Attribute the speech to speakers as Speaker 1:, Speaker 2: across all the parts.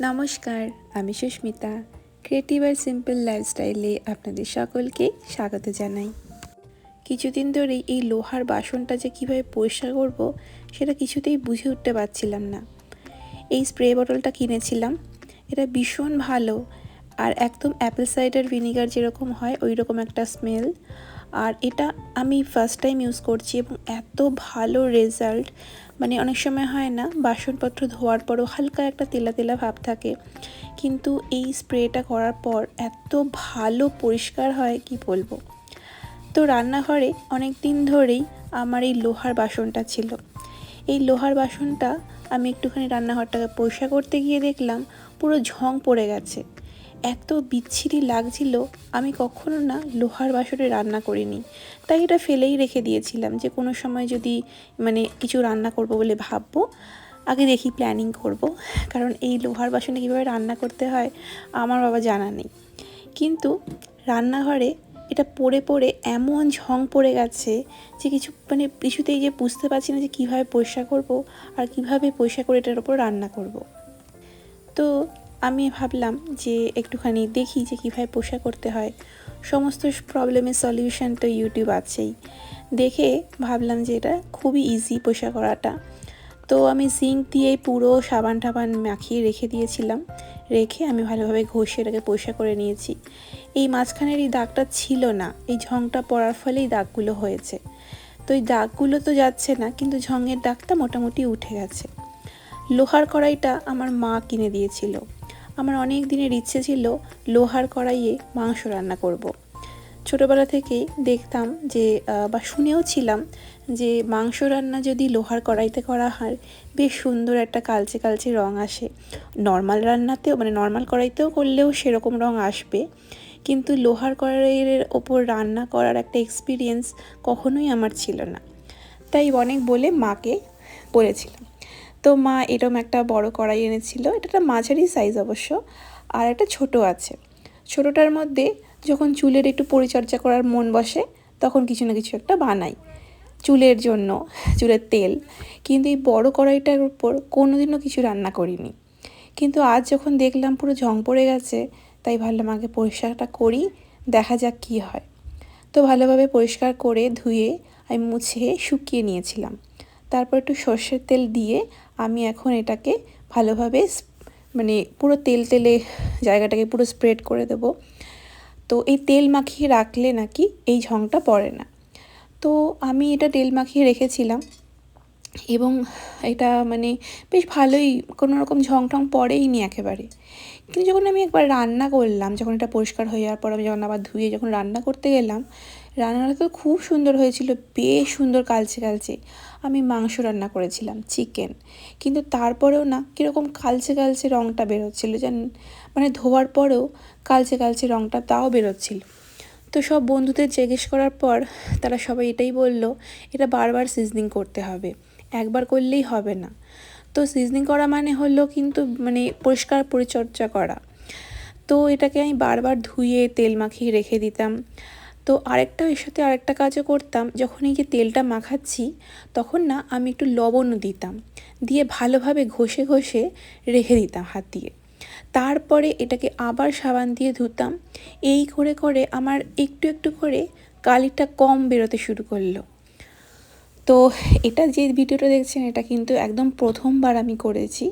Speaker 1: নমস্কার, আমি সুস্মিতা। ক্রিয়েটিভ আর সিম্পল লাইফস্টাইলে আপনাদের সকলকে স্বাগত জানাই। কিছুদিন ধরেই এই লোহার বাসনটা যে কীভাবে পরিষ্কার করব, সেটা কিছুতেই বুঝে উঠতে পারছিলাম না। এই স্প্রে বটলটা কিনেছিলাম। এটা ভীষণ ভালো। আর একদম অ্যাপেল সাইডার ভিনিগার যেরকম হয় ওই রকম একটা স্মেল আর এটা আমি ফার্স্ট টাইম ইউজ করছি এবং এত ভালো রেজাল্ট মানে অনেক সময় হয় না, বাসনপত্র ধোয়ার পরও হালকা একটা তেলা তেলা ভাব থাকে, কিন্তু এই স্প্রেটা করার পর এত ভালো পরিষ্কার হয়, কি বলব? তো রান্নাঘরে অনেক দিন ধরেই আমার এই লোহার বাসনটা ছিল। এই লোহার বাসনটা আমি একটুখানি রান্নাঘরটাকে পরিষ্কার করতে গিয়ে দেখলাম পুরো ঝং পড়ে গেছে। এত বিচ্ছিরি লাগছিল, আমি কখনো না লোহার বাসনে রান্না করিনি। তাই এটা ফেলেই রেখে দিয়েছিলাম যে কোনো সময় যদি মানে কিছু রান্না করব বলে ভাববো, আগে দেখি প্ল্যানিং করব। কারণ এই লোহার বাসনে কীভাবে রান্না করতে হয়, আমার বাবা জানা নেই। কিন্তু রান্নাঘরে এটা পড়ে পড়ে এমন ঝং পড়ে গেছে যে কিছু মানে কিছুতেই যে বুঝতে পারছি না যে কীভাবে পরিষ্কার করব আর কীভাবে পরিষ্কার করে এটার ওপর রান্না করব। তো আমি ভাবলাম যে একটুখানি দেখি যে কীভাবে পোষা করতে হয়। সমস্ত প্রবলেমের সলিউশন তো ইউটিউব আছেই। দেখে ভাবলাম যে এটা খুবই ইজি পোষা করাটা। তো আমি জিঙ্ক দিয়ে পুরো সাবান টাবান মাখিয়ে রেখে দিয়েছিলাম। রেখে আমি ভালোভাবে ঘষে এটাকে পরিষ্কার করে নিয়েছি। এই মাঝখানের এই দাগটা ছিল না। এই ঝংটা পড়ার ফলেই দাগগুলো হয়েছে। তো এই দাগগুলো তো যাচ্ছে না, কিন্তু ঝঙের দাগটা মোটামুটি উঠে গেছে। লোহার কড়াইটা আমার মা কিনে দিয়েছিল। আমার অনেক দিনের ইচ্ছে ছিল লোহার কড়াইয়ে মাংস রান্না করব। ছোটোবেলা থেকেই দেখতাম যে বা শুনেও ছিলাম যে, মাংস রান্না যদি লোহার কড়াইতে করা হয়, বেশ সুন্দর একটা কালচে কালচে রঙ আসে। নর্মাল রান্নাতেও মানে নর্মাল কড়াইতেও করলেও সেরকম রঙ আসবে। কিন্তু লোহার কড়াইয়ের ওপর রান্না করার একটা এক্সপিরিয়েন্স কখনোই আমার ছিল না। তাই অনেক বলে মাকে বলেছিলাম। তো মা এরম একটা বড় কড়াই এনেছিল। এটা একটা মাঝারি সাইজ অবশ্য, আর একটা ছোট আছে। ছোটোটার মধ্যে যখন চুলের একটু পরিচর্যা করার মন বসে, তখন কিছু না কিছু একটা বানাই। চুলের জন্য, চুলের তেল। কিন্তু এই বড় কড়াইটার উপর কোনো দিনও কিছু রান্না করিনি। কিন্তু আজ যখন দেখলাম পুরো ঝং পড়ে গেছে, তাই ভাবলাম আগে পরিষ্কারটা করি, দেখা যাক কী হয়। তো ভালোভাবে পরিষ্কার করে ধুয়ে, আমি মুছে শুকিয়ে নিয়েছিলাম। তারপর একটু সর্ষের তেল দিয়ে আমি এখন এটাকে ভালোভাবে মানে পুরো তেল তেলে জায়গাটাকে পুরো স্প্রেড করে দেব। তো এই তেল মাখিয়ে রাখলে নাকি এই ঝংটা পড়ে না। তো আমি এটা তেল মাখিয়ে রেখেছিলাম এবং এটা মানে বেশ ভালোই কোনো রকম ঝং টং পড়েই নি একেবারে। কিন্তু যখন আমি একবার রান্না করলাম, যখন এটা পরিষ্কার হয়ে যাওয়ার পর আমি যখন আবার ধুয়ে যখন রান্না করতে গেলাম, রান্নাটা তো খুব সুন্দর হয়েছিল, বেশ সুন্দর কালচে কালচে। আমি মাংস রান্না করেছিলাম চিকেন কিন্তু তারপরেও না, কীরকম কালচে কালচে রঙটা বেরোচ্ছিলো জানেন মানে ধোয়ার পরেও কালচে কালচে রঙটা তাও বেরোচ্ছিল। তো সব বন্ধুদের জিজ্ঞেস করার পর তারা সবাই এটাই বলল, এটা বারবার সিজনিং করতে হবে, একবার করলেই হবে না। তো সিজনিং করা মানে হলো কিন্তু মানে পরিষ্কার পরিচর্যা করা। তো এটাকে আমি বারবার ধুয়ে তেল মাখিয়ে রেখে দিতাম। তো আরেকটা এর সাথে আরেকটা কাজও করতাম। যখন এই যে তেলটা মাখাচ্ছি, তখন না আমি একটু লবণও দিতাম। দিয়ে ভালোভাবে ঘষে ঘষে রেখে দিতাম হাত দিয়ে। তারপরে এটাকে আবার সাবান দিয়ে ধুতাম। এই করে করে আমার একটু একটু করে কালিটা কম বেরোতে শুরু করল। তো এটা যে ভিডিওটা দেখছেন, এটা কিন্তু একদম প্রথমবার আমি করেছি।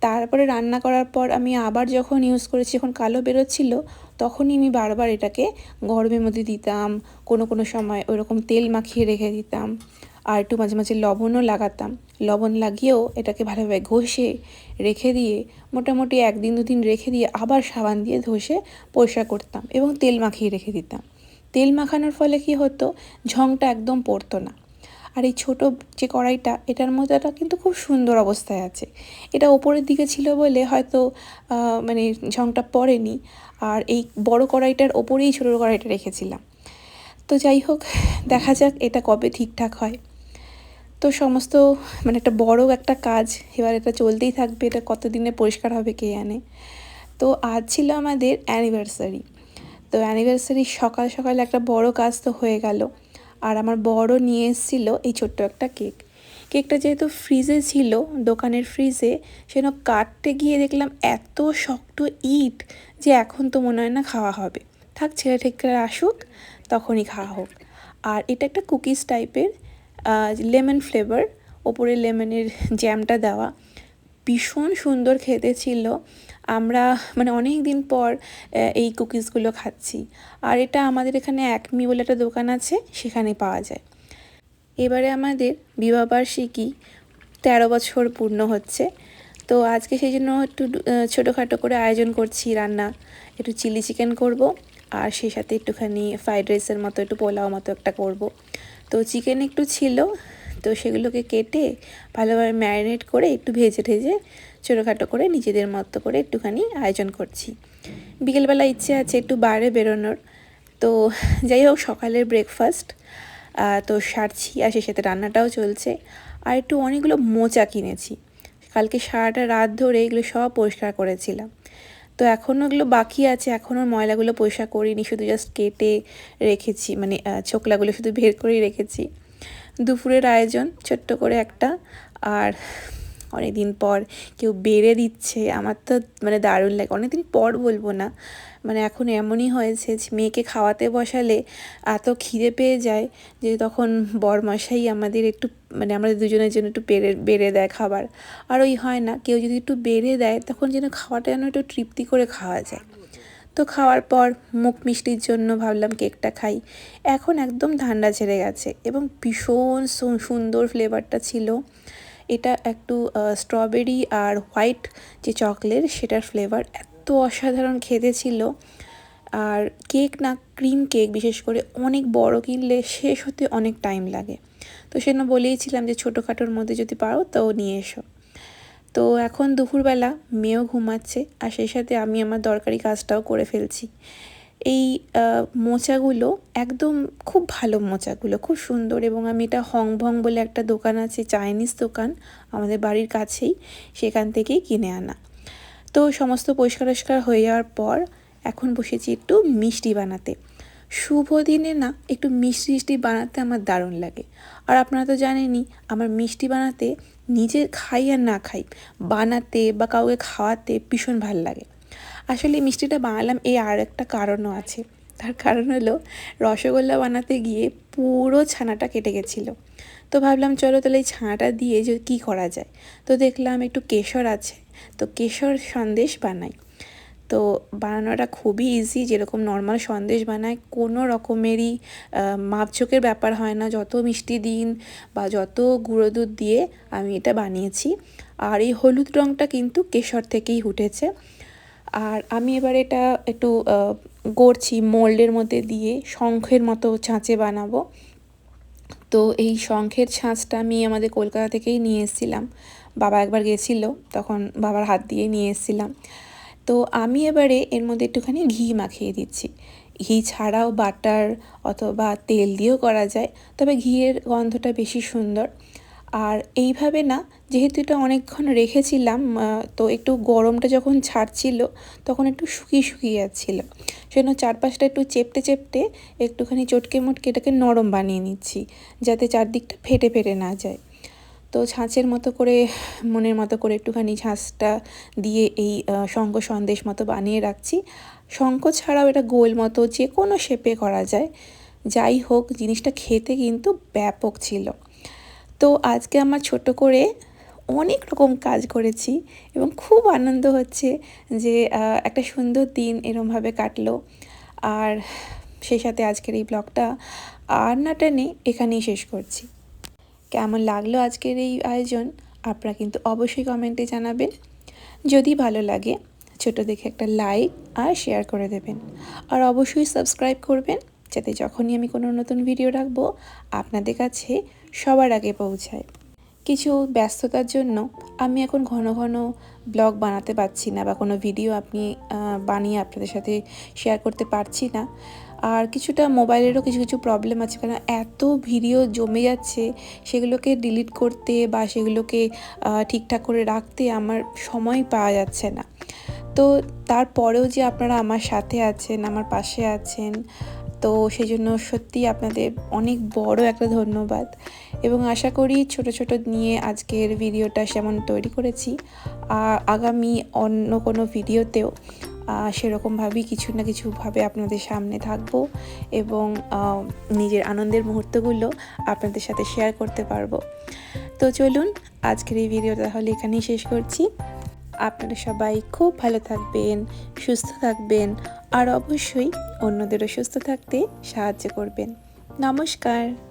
Speaker 1: তারপরে রান্না করার পর আমি আবার যখন ইউজ করেছি, যখন কালো বেরোচ্ছিলো, তখনই আমি বারবার এটাকে গরমের মধ্যে দিতাম। কোনো কোনো সময় ওইরকম তেল মাখিয়ে রেখে দিতাম। আর একটু মাঝে মাঝে লবণও লাগাতাম। লবণ লাগিয়েও এটাকে ভালোভাবে ঘষে রেখে দিয়ে, মোটামুটি একদিন, দুদিন রেখে দিয়ে আবার সাবান দিয়ে ধসে পরিষ্কার করতাম এবং তেল মাখিয়ে রেখে দিতাম। তেল মাখানোর ফলে কি হতো? ঝংটা একদম পড়তো না। আর এই ছোটো যে কড়াইটা, এটার এটা কিন্তু খুব সুন্দর অবস্থায় আছে। এটা ওপরের দিকে ছিল বলে হয়তো মানে ঝংটা পড়েনি। আর এই বড় কড়াইটার ওপরেই ছোটো কড়াইটা রেখেছিলাম। তো যাই হোক, দেখা যাক এটা কবে ঠিকঠাক হয়। তো সমস্ত মানে একটা বড় একটা কাজ, এবার এটা চলতেই থাকবে, এটা কত দিনে পরিষ্কার হবে কে জানে। তো আজ ছিল আমাদের অ্যানিভার্সারি তো অ্যানিভার্সারি সকাল সকাল একটা বড় কাজ তো হয়ে গেল। আর আমার বড় নিয়ে এসেছিল এই ছোট্ট একটা কেক। কেকটা যেহেতু ফ্রিজে ছিল, দোকানের ফ্রিজে সেন কাটতে গিয়ে দেখলাম এত শক্ত ইট যে এখন তো মনে হয় না খাওয়া হবে। থাক, ছেলে ঠেকরা আসুক, তখনই খাওয়া হোক। আর এটা একটা কুকিজ টাইপের লেমন ফ্লেভার, ওপরে লেমনের জ্যামটা দেওয়া। ভীষণ সুন্দর খেতে ছিল। আমরা মানে অনেক দিন পর এই কুকিজগুলো খাচ্ছি। আর এটা আমাদের এখানে একমি বলে একটা দোকান আছে, সেখানে পাওয়া যায়। এবারে আমাদের বিবাহবার্ষিকী তেরো বছর পূর্ণ হচ্ছে। তো আজকে সেই জন্য একটু ছোটোখাটো করে আয়োজন করছি রান্না। একটু চিলি চিকেন করব, আর সেই সাথে একটুখানি ফ্রাইড রাইসের মতো, একটু পোলাও মতো একটা করব। তো চিকেন একটু ছিল তো সেগুলোকে কেটে ভালোভাবে ম্যারিনেট করে একটু ভেজে ঠেজে ছোটোখাটো করে নিজেদের মতো করে একটুখানি আয়োজন করছি। বিকেলবেলা ইচ্ছে আছে একটু বাইরে বেরোনোর। তো যাই হোক, সকালের ব্রেকফাস্ট তো সারছি আর সে সাথে রান্নাটাও চলছে। আর একটু অনেকগুলো মোচা কিনেছি। কালকে সারাটা রাত ধরে এগুলো সব পরিষ্কার করেছিলাম। তো এখনও এগুলো বাকি আছে, এখনও ময়লাগুলো পরিষ্কার করিনি, শুধু জাস্ট কেটে রেখেছি মানে ছোকলাগুলো শুধু বের করেই রেখেছি। দুপুরের আয়োজন, ছোট্ট করে একটা। আর অনেক দিন পর কেউ বেড়ে দিচ্ছে। আমার তো মানে দারুণ লাগে। অনেক দিন পর বলব না। মানে এখন এমনই হয়েছে যে মেয়েকে খাওয়াতে বসালে এত খিদে পেয়ে যায় যে তখন বরমশাই আমাদের একটু মানে আমাদের দুজনের জন্য একটু বেড়ে বেড়ে দেয় খাবার। আর ওই হয় না। কেউ যদি একটু বেড়ে দেয়, তখন যেন খাওয়াটা যেন একটু তৃপ্তি করে খাওয়া যায়। তো খাওয়ার পর মুখ মিষ্টির জন্য ভাবলাম কেকটা খাই। এখন একদম ঠান্ডা ছেড়ে গেছে এবং ভীষণ সুন্দর ফ্লেভারটা ছিল। এটা একটু স্ট্রবেরি আর হোয়াইট যে চকলেট সেটার ফ্লেভার এত অসাধারণ খেতে ছিল। আর কেক না ক্রিম কেক বিশেষ করে অনেক বড় কিনলে শেষ হতে অনেক টাইম লাগে। তো সেজন্য বলেইছিলাম যে ছোটোখাটোর মধ্যে যদি পারো তো নিয়ে এসো। তো এখন দুপুরবেলা মেয়েও ঘুমাচ্ছে আর সেই সাথে আমি আমার দরকারি কাজটাও করে ফেলছি। এই মোচাগুলো একদম খুব ভালো মোচাগুলো, খুব সুন্দর এবং আমি এটা হংভং বলে একটা দোকান আছে, চাইনিজ দোকান আমাদের বাড়ির কাছেই, সেখান থেকেই কিনে আনা। তো সমস্ত পরিষ্কার হয়ে যাওয়ার পর এখন বসেছি একটু মিষ্টি বানাতে। শুভ দিনে না একটু মিষ্টি মিষ্টি বানাতে আমার দারুণ লাগে। আর আপনারা তো জানেনই, আমার মিষ্টি বানাতে নিজে খাই আর না খাই, বানাতে বা কাউকে খাওয়াতে ভীষণ ভালো লাগে। আসলে মিষ্টিটা বানালাম এই আর একটা কারণও আছে। তার কারণ হলো, রসগোল্লা বানাতে গিয়ে পুরো ছানাটা কেটে গেছিল। তো ভাবলাম, চলো তাহলে এই ছানাটা দিয়ে যে কী করা যায়? তো দেখলাম একটু কেশর আছে, তো কেশর সন্দেশ বানাই। তো বানানোটা খুবই ইজি যেরকম নর্মাল সন্দেশ বানায়, কোনো রকমেরই মাপচোকের ব্যাপার হয় না। যত মিষ্টি দিন বা যত গুঁড়ো দুধ দিয়ে আমি এটা বানিয়েছি। আর এই হলুদ রঙটা কিন্তু কেশর থেকেই উঠেছে। আর আমি এবার এটা একটু গড়ছি, মোল্ডের মধ্যে দিয়ে শঙ্খের মতো ছাঁচে বানাবো। তো এই শঙ্খের ছাঁচটা আমি আমাদের কলকাতা থেকেই নিয়ে এসেছিলাম। বাবা একবার গেছিল, তখন বাবার হাত দিয়ে নিয়ে এসেছিলাম। তো আমি এবারে এর মধ্যে একটুখানি ঘি মাখিয়ে দিচ্ছি। ঘি ছাড়াও বাটার অথবা তেল দিয়েও করা যায়, তবে ঘিয়ের গন্ধটা বেশি সুন্দর। আর এইভাবে না, যেহেতু এটা অনেকক্ষণ রেখেছিলাম তো একটু গরমটা যখন ছাড়ছিল, তখন একটু শুকিয়ে শুকিয়ে যাচ্ছিল। সেজন্য চারপাশটা একটু চেপটে চেপটে একটুখানি চটকে মটকে এটাকে নরম বানিয়ে নিচ্ছি, যাতে চারদিকটা ফেটে ফেটে না যায়। তো ছাঁচের মতো করে, মনের মতো করে একটুখানি ছাঁচটা দিয়ে এই শঙ্খ সন্দেশ মতো বানিয়ে রাখছি। শঙ্খ ছাড়াও এটা গোল মতো যে কোনো শেপে করা যায়। যাই হোক, জিনিসটা খেতে কিন্তু ব্যাপক ছিল। তো আজকে আমার ছোট করে অনেক রকম কাজ করেছি এবং খুব আনন্দ হচ্ছে যে একটা সুন্দর দিন এরমভাবে কাটলো। আর সেই সাথে আজকের এই ব্লগটা আর না টেনে এখানেই শেষ করছি। কেমন লাগল আজকের এই আয়োজন, আপনারা কিন্তু অবশ্যই কমেন্টে জানাবেন। যদি ভালো লাগে, ছোট দেখে একটা লাইক আর শেয়ার করে দেবেন। আর অবশ্যই সাবস্ক্রাইব করবেন, যাতে যখনই আমি কোনো নতুন ভিডিও রাখব, আপনাদের কাছে সবার আগে পৌঁছায়। কিছু ব্যস্ততার জন্য আমি এখন ঘন ঘন ব্লগ বানাতে পারছি না বা কোনো ভিডিও আপনি বানিয়ে আপনাদের সাথে শেয়ার করতে পারছি না। আর কিছুটা মোবাইলেরও কিছু কিছু প্রবলেম আছে কারণ এত ভিডিও জমে যাচ্ছে, সেগুলোকে ডিলিট করতে বা সেগুলোকে ঠিকঠাক করে রাখতে আমার সময় পাওয়া যাচ্ছে না। তো তারপরেও যে আপনারা আমার সাথে আছেন, আমার পাশে আছেন, তো সেই জন্য সত্যি আপনাদের অনেক বড় একটা ধন্যবাদ। এবং আশা করি ছোট ছোট নিয়ে আজকের ভিডিওটা সেমন তৈরি করেছি। আগামী অন্য কোনো ভিডিওতেও সেরকমভাবেই কিছু না কিছুভাবে আপনাদের সামনে থাকব এবং নিজের আনন্দের মুহূর্তগুলো আপনাদের সাথে শেয়ার করতে পারব। তো চলুন, আজকের এই ভিডিও তাহলে এখানেই শেষ করছি। আপনারা সবাই খুব ভালো থাকবেন, সুস্থ থাকবেন, আর অবশ্যই অন্যদেরও সুস্থ থাকতে সাহায্য করবেন। নমস্কার!